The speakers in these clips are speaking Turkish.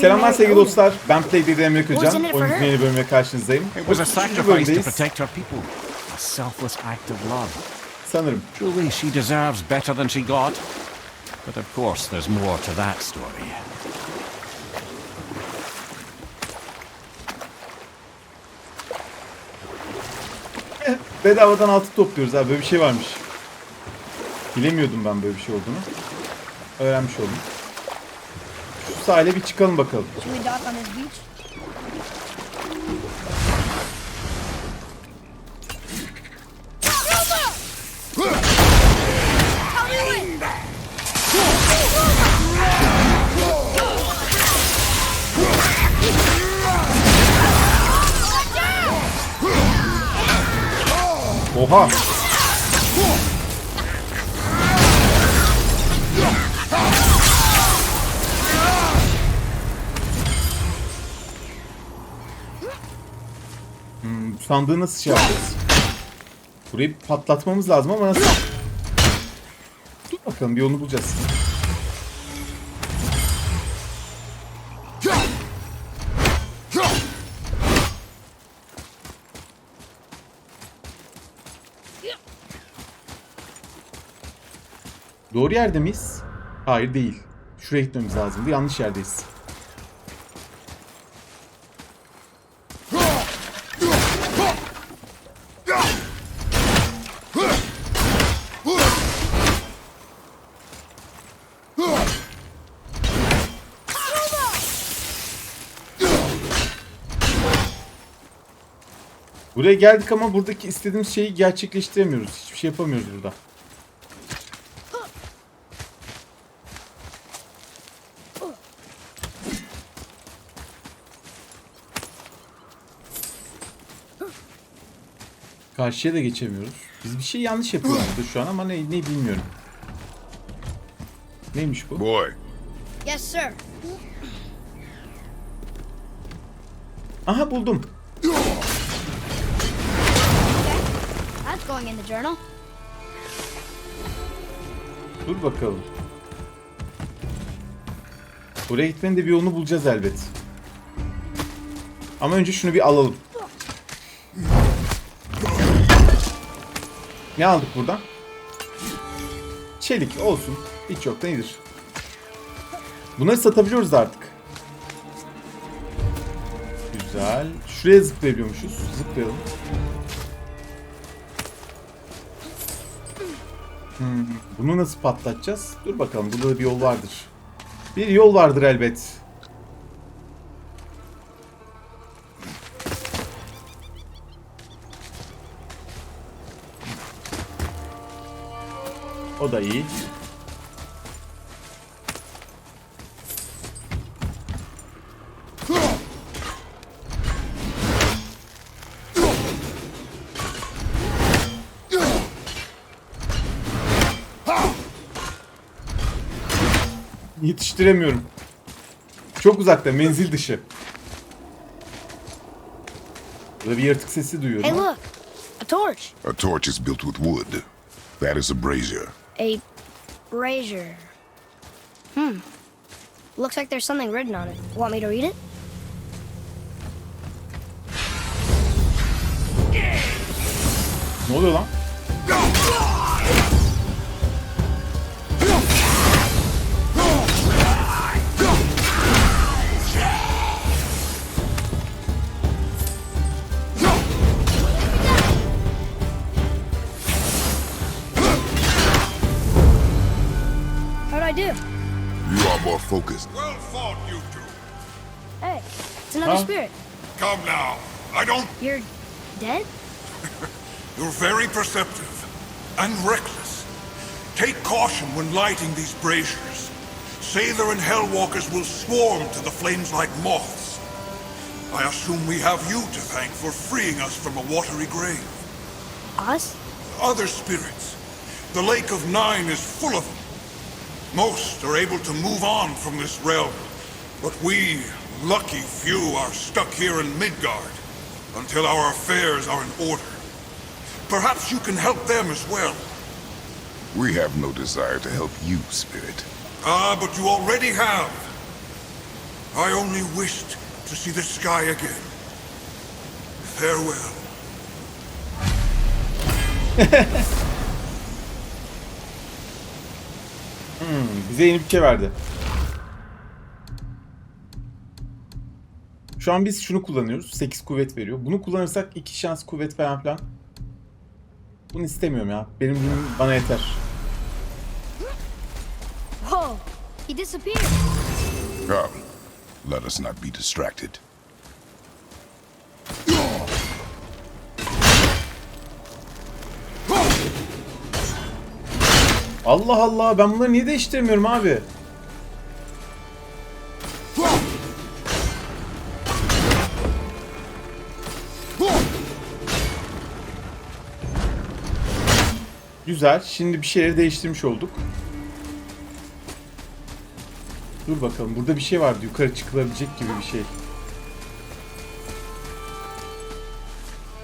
Selamlar sevgili dostlar. Ben Playde'de Emre Kırcan. Oyunun yeni bölümüne karşınızdayım. A Üçüncü bölümdeyiz. selfless act of love. Sanırım. Truly, she deserves better than she got. But of course, there's more to that story. Bedavadan altı topluyoruz abi. Böyle bir şey varmış. Bilemiyordum ben böyle bir şey olduğunu. Öğrenmiş oldum. Şu sahile bir çıkalım bakalım. Oha! Sandığı nasıl şey yapacağız? Burayı patlatmamız lazım ama nasıl? Dur bakalım bir yolunu bulacağız. Doğru yerde miyiz? Hayır değil. Şuraya gitmemiz lazımdı. Yanlış yerdeyiz. Buraya geldik ama buradaki istediğimiz şeyi gerçekleştiremiyoruz. Hiçbir şey yapamıyoruz burada. Karşıya da geçemiyoruz. Biz bir şey yanlış yapıyoruz şu an ama ne, ne bilmiyorum. Neymiş bu? Boy, Yes, sir. Aha buldum. Going in the journal. Dur bakalım. Buraya gitmenin de bir yolunu bulacağız elbet. Ama önce şunu bir alalım. Ne aldık buradan? Çelik olsun. Hiç yoktan iyidir. Bunları satabiliyoruz artık. Güzel. Şuraya zıplayabiliyormuşuz. Zıplayalım. Hmm, bunu nasıl patlatacağız? Dur bakalım. Burada da bir yol vardır. Bir yol vardır elbet. O da iyi. Yetiştiremiyorum. Çok uzakta, menzil dışı. Burada bir yırtık sesi duyuyorum. Hey, look. A torch. a torch is built with wood. That is a brazier. A brazier. Hmm. Looks like there's something written on it. Want me to read it? Ne oluyor lan? Spirit. Come now. I don't. You're dead? You're very perceptive and reckless. Take caution when lighting these braziers. Sather and Hellwalkers will swarm to the flames like moths. I assume we have you to thank for freeing us from a watery grave. Us? Other spirits. The Lake of Nine is full of them. Most are able to move on from this realm, but we, lucky few, are stuck here in Midgard until our affairs are in order. Perhaps you can help them as well. We have no desire to help you, Spirit. Ah, but you already have. I only wished to see the sky again. Farewell. hmm, Bize yeni bir şey verdi. Şu an biz şunu kullanıyoruz. 8 kuvvet veriyor. Bunu kullanırsak 2 şans kuvvet falan filan. Bunu istemiyorum ya. Benim günüm bana yeter. Whoa! He disappeared. Come, let us not be distracted. Allah Allah ben bunları niye değiştiremiyorum abi? Güzel. Şimdi bir şeyleri değiştirmiş olduk. Dur bakalım. Burada bir şey vardı. Yukarı çıkılabilecek gibi bir şey.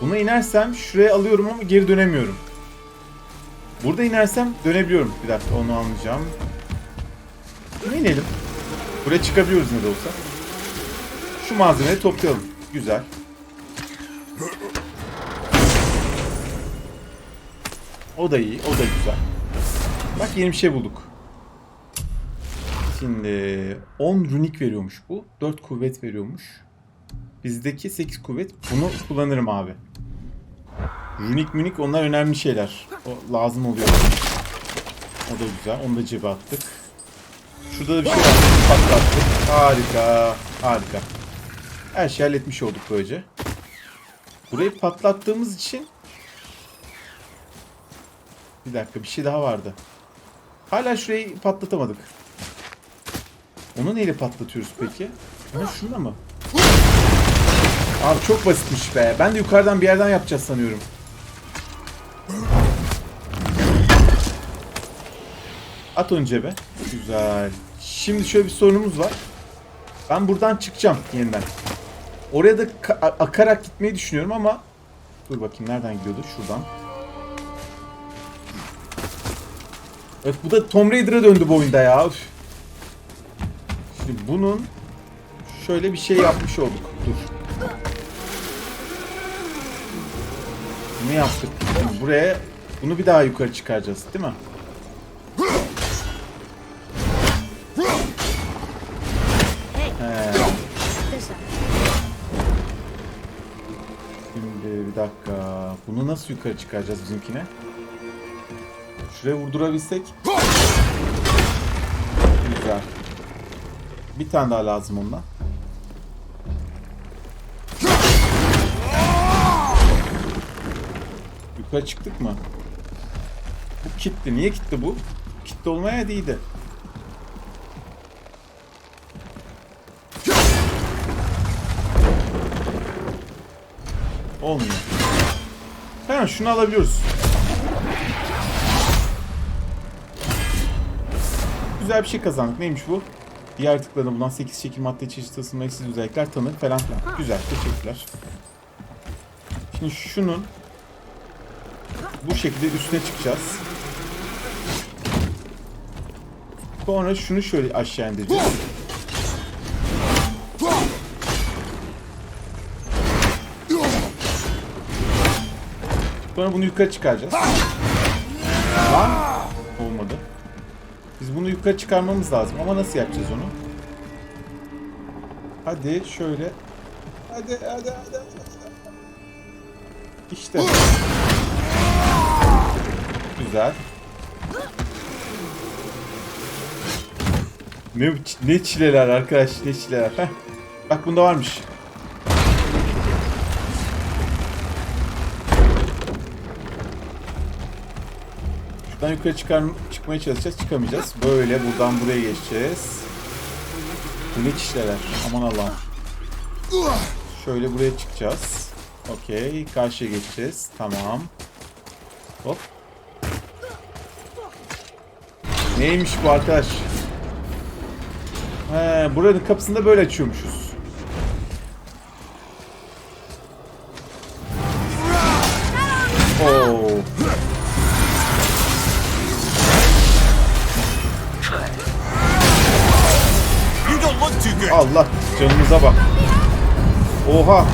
Buna inersem şuraya alıyorum ama geri dönemiyorum. Burada inersem dönebiliyorum. Bir dakika onu anlayacağım. Buna inelim. Buraya çıkabiliyoruz ne de olsa. Şu malzemeyi toplayalım. Güzel. O da iyi, o da güzel. Bak yeni bir şey bulduk. Şimdi 10 runik veriyormuş bu. 4 kuvvet veriyormuş. Bizdeki 8 kuvvet. Bunu kullanırım abi. Runik münik onlar önemli şeyler. O lazım oluyor. O da güzel. Onu da cebe attık. Şurada da bir şey var. Patlattık. Harika. Harika. Her şeyi halletmiş olduk böylece. Burayı patlattığımız için bir dakika bir şey daha vardı. Hala şurayı patlatamadık. Onu neyle patlatıyoruz peki? Ha şuna mı? Abi çok basitmiş be. Ben de yukarıdan bir yerden yapacağız sanıyorum. At onu cebe. Güzel. Şimdi şöyle bir sorunumuz var. Ben buradan çıkacağım yeniden. Oraya da akarak gitmeyi düşünüyorum ama dur bakayım nereden gidiyordu? Şuradan. Evet bu da Tomb Raider'a döndü bu oyunda ya. Üf. Şimdi bunun şöyle bir şey yapmış olduk. Dur. Ne yaptık? Şimdi buraya bunu bir daha yukarı çıkaracağız değil mi? He. Şimdi bir dakika. Bunu nasıl yukarı çıkaracağız bizimkine? Şuraya vurdurabilsek. Güzel. Bir tane daha lazım ondan. Yukarı çıktık mı? Bu kilitli. Niye kilitli bu? Kilitli olmaya değildi. Olmuyor. Tamam şunu alabiliyoruz. Güzel bir şey kazandık. Neymiş bu? Diğer tıklarında bulunan 8 şekil madde çeşitli ısınma eksiz özellikler tanır falan filan. Güzel. Teşekkürler. Şimdi şunun bu şekilde üstüne çıkacağız. Sonra şunu şöyle aşağı indireceğiz. Sonra bunu yukarı çıkaracağız. Lan yukarı çıkarmamız lazım ama nasıl yapacağız onu? Hadi şöyle. Hadi hadi hadi. hadi. İşte. Güzel. Ne, ne çileler arkadaş ne çileler. Heh. Bak bunda varmış. Şuradan yukarı çıkar, çıkmaya çalışacağız. Çıkamayacağız. Böyle buradan buraya geçeceğiz. Bu ne çişleler. Aman Allah'ım. Şöyle buraya çıkacağız. Okey. Karşıya geçeceğiz. Tamam. Hop. Neymiş bu arkadaş? He, buranın kapısını da böyle açıyormuşuz. Allah canımıza bak. Oha.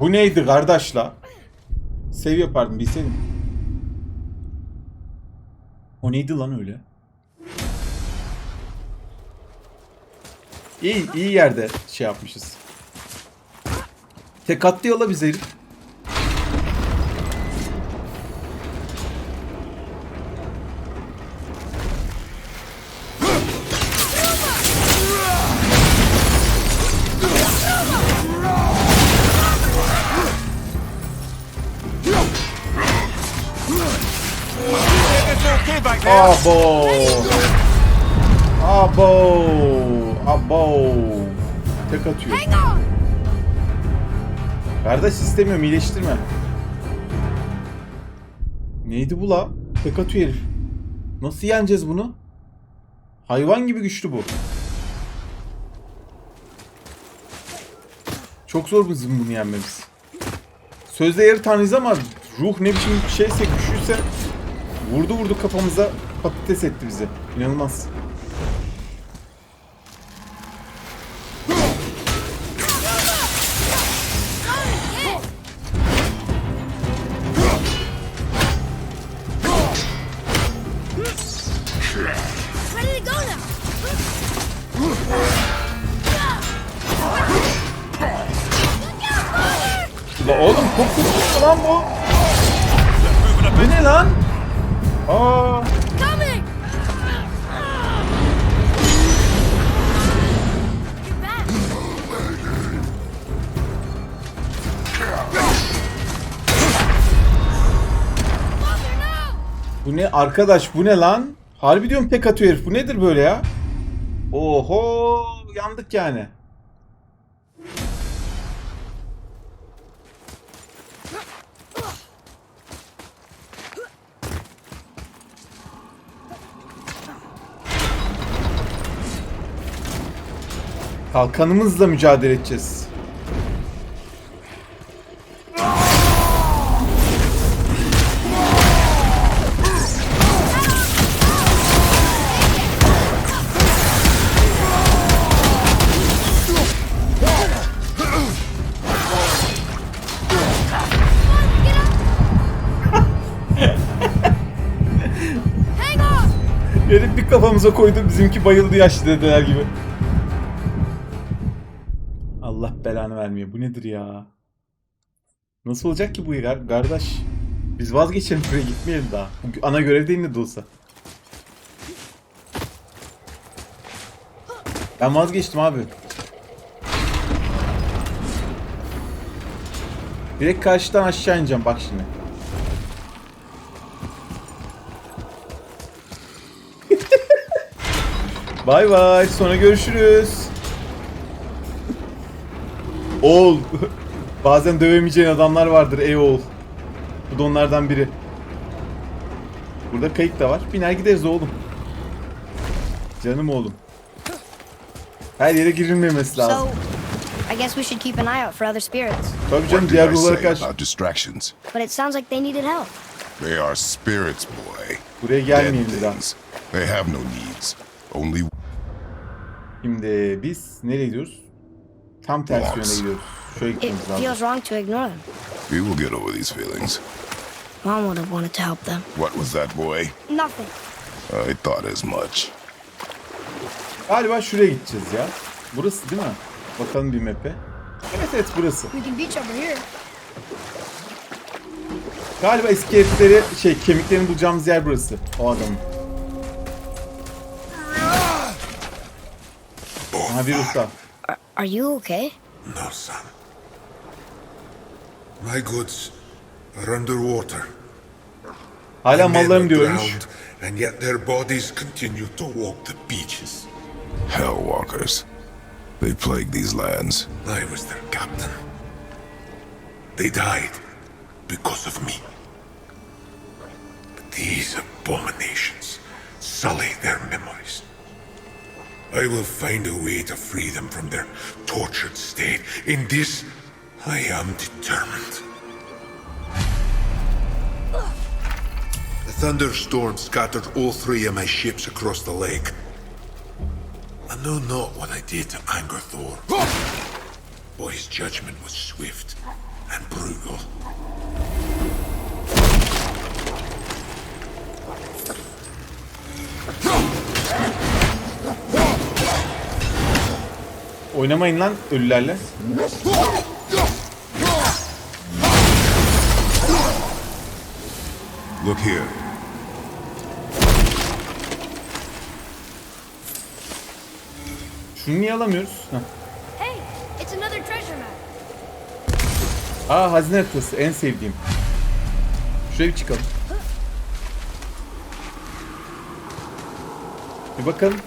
Bu neydi kardeşla? Sev yapardım bilseydim. O neydi lan öyle? İyi, iyi yerde şey yapmışız. Tek attı yola biz herif. Kardeş istemiyorum iyileştirme. Neydi bu la? Tek atıyor herif. Nasıl yeneceğiz bunu? Hayvan gibi güçlü bu. Çok zor bizim bunu yenmemiz. Sözde yarı tanrıyız ama ruh ne biçim şeyse güçlüyse vurdu vurdu kafamıza patates etti bizi. İnanılmaz. Ne arkadaş bu ne lan? Harbi diyorum pek atıyor herif. Bu nedir böyle ya? Oho yandık yani. Kalkanımızla mücadele edeceğiz. Kafamıza koydu bizimki bayıldı yaşlı dedeler gibi. Allah belanı vermiyor. Bu nedir ya? Nasıl olacak ki bu ya kardeş? Biz vazgeçelim buraya gitmeyelim daha. Ana görev değil ne de olsa. Ben vazgeçtim abi. Direkt karşıdan aşağı ineceğim bak şimdi. Bay bay. Sonra görüşürüz. Oğul. Bazen dövemeyeceğin adamlar vardır ey oğul. Bu da onlardan biri. Burada kayık da var. Biner gideriz oğlum. Canım oğlum. Her yere girilmemesi lazım. So, I guess we should keep an eye out for other spirits. Tabii canım What diğer ruhlara say karşı. about distractions? But it sounds like they needed help. They are spirits, boy. Buraya Dead gelmeyin bir daha. things. They have no needs. Only Şimdi biz nereye gidiyoruz? Tam tersi yöne gidiyoruz. Şöyle It gitmemiz lazım. feels wrong to ignore them. we will get over these feelings. Mom would have wanted to help them. What was that, boy? Nothing. I thought as much. Galiba şuraya gideceğiz ya. Burası değil mi? Bakalım bir map'e. Evet evet burası. We can beach over here. Galiba iskeletleri şey kemiklerini bulacağımız yer burası. O adamın. Aha bir usta. Are, are you okay? No, son. My goods are underwater. Hala My men mallarım are diyormuş. and yet their bodies continue to walk the beaches. Hellwalkers. They plague these lands. I was their captain. They died because of me. But these abominations sully their memories. I will find a way to free them from their tortured state. In this, I am determined. The thunderstorm scattered all three of my ships across the lake. I know not what I did to anger Thor. But his judgment was swift and brutal. Oynamayın lan ölülerle. Look here. Şunu niye alamıyoruz? Heh. Hey, it's another treasure map. Aa hazine haritası en sevdiğim. Şuraya bir çıkalım. Bir bakalım.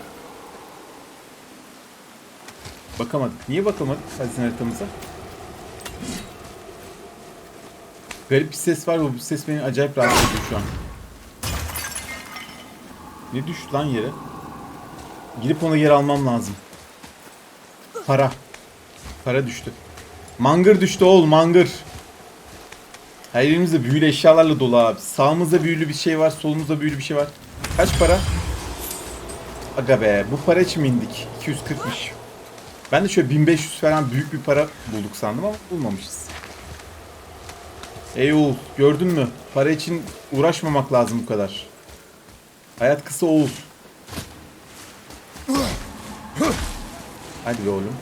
Bakamadık. Niye bakamadık hazine haritamıza? Garip bir ses var bu ses beni acayip rahatsız ediyor şu an. Ne düştü lan yere? Girip ona yer almam lazım. Para. Para düştü. Mangır düştü oğul mangır. Her yerimizde büyülü eşyalarla dolu abi. Sağımızda büyülü bir şey var, solumuzda büyülü bir şey var. Kaç para? Aga be, bu para için mi indik? 240'mış. Ben de şöyle 1500 falan büyük bir para bulduk sandım ama bulmamışız. Ey oğul, gördün mü? Para için uğraşmamak lazım bu kadar. Hayat kısa oğul. Hadi be oğlum.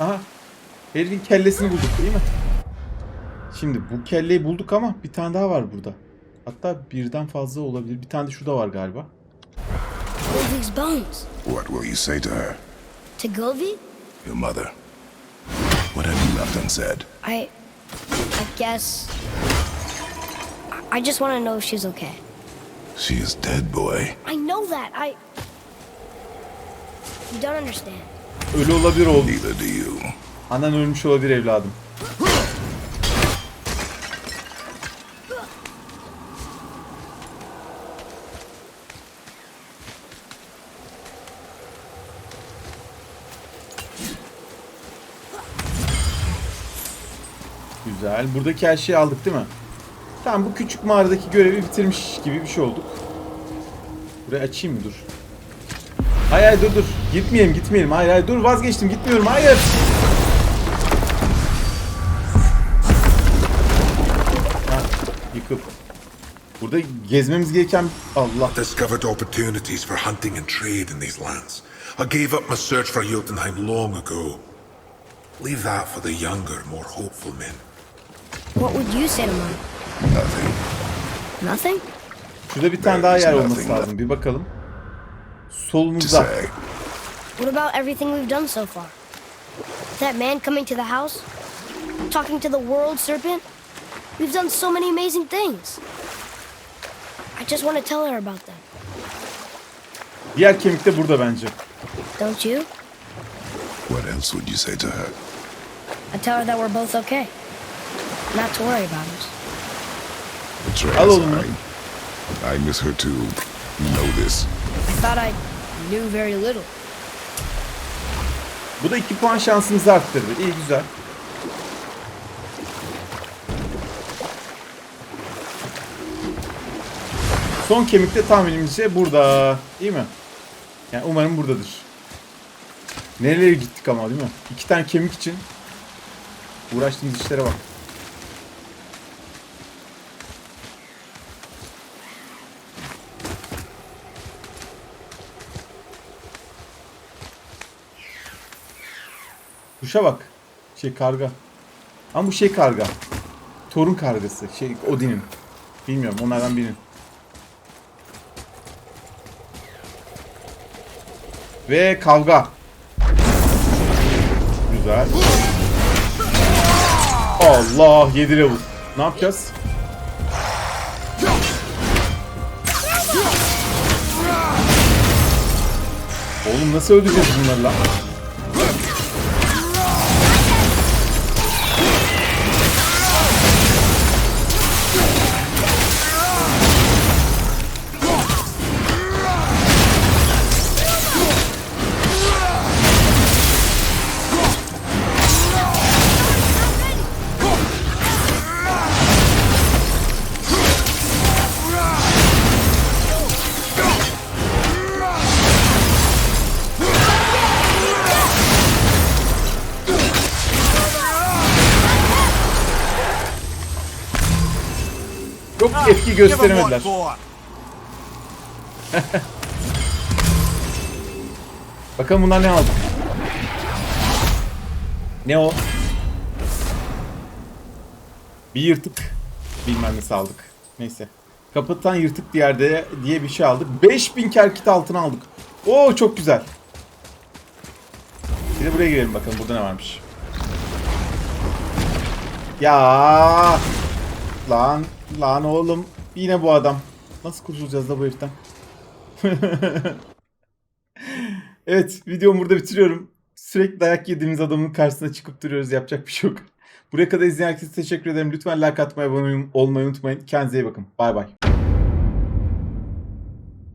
Aha. Herifin kellesini bulduk değil mi? Şimdi bu kelleyi bulduk ama bir tane daha var burada. Hatta birden fazla olabilir. Bir tane de şurada var galiba. Golvi's bones. What will you say to her? To Golvi? Your mother. What have you left unsaid? I. I guess. I- just want to know if she's okay. She is dead, boy. I know that. I. You don't understand. Ölü olabilir oğlum. Neither do you. Anan ölmüş olabilir evladım. Güzel. Buradaki her şeyi aldık değil mi? Tamam bu küçük mağaradaki görevi bitirmiş gibi bir şey olduk. Burayı açayım mı? Dur. Hayır hayır dur dur. Gitmeyelim gitmeyelim. Hayır hayır dur vazgeçtim gitmiyorum. Hayır. Ha, yıkıp. Burada gezmemiz gereken Allah. Discovered opportunities for hunting and trade in these lands. I gave up my search for Jotunheim long ago. Leave that for the younger, more hopeful men. What would you say to mine? Nothing. Nothing? Şurada bir tane daha yer olması lazım. Bir bakalım. To Solumuzda. say. What about everything we've done so far? That man coming to the house? Talking to the world serpent? We've done so many amazing things. I just want to tell her about them. Diğer kemik de burada bence. Don't you? What else would you say to her? I tell her that we're both okay. Not to worry about us. Betrayal Hello, sign. I miss her too. You know this. I thought I knew very little. Bu da 2 puan şansımızı arttırdı. İyi güzel. Son kemik de tahminimizce burada. Değil mi? Yani umarım buradadır. Nerelere gittik ama değil mi? İki tane kemik için uğraştığımız işlere bak. Kuşa bak. Şey karga. Ama bu şey karga. Torun kargası. Şey Odin'in. Bilmiyorum onlardan birinin. Ve kavga. Güzel. Allah 7 level. Ne yapacağız? Oğlum nasıl öldüreceğiz bunları lan? Gösteremediler. Bakalım bunlar ne aldı? Ne o? Bir yırtık bilmem ne aldık. Neyse. Kapatan yırtık diğerde diye bir şey aldık. 5000 kerkit altın aldık. Oo çok güzel. Bir de buraya girelim bakalım burada ne varmış. Ya lan lan oğlum yine bu adam. Nasıl kurtulacağız da bu heriften? evet videomu burada bitiriyorum. Sürekli dayak yediğimiz adamın karşısına çıkıp duruyoruz. Yapacak bir şey yok. Buraya kadar izleyen herkese teşekkür ederim. Lütfen like atmayı, abone olmayı unutmayın. Kendinize iyi bakın. Bay bay.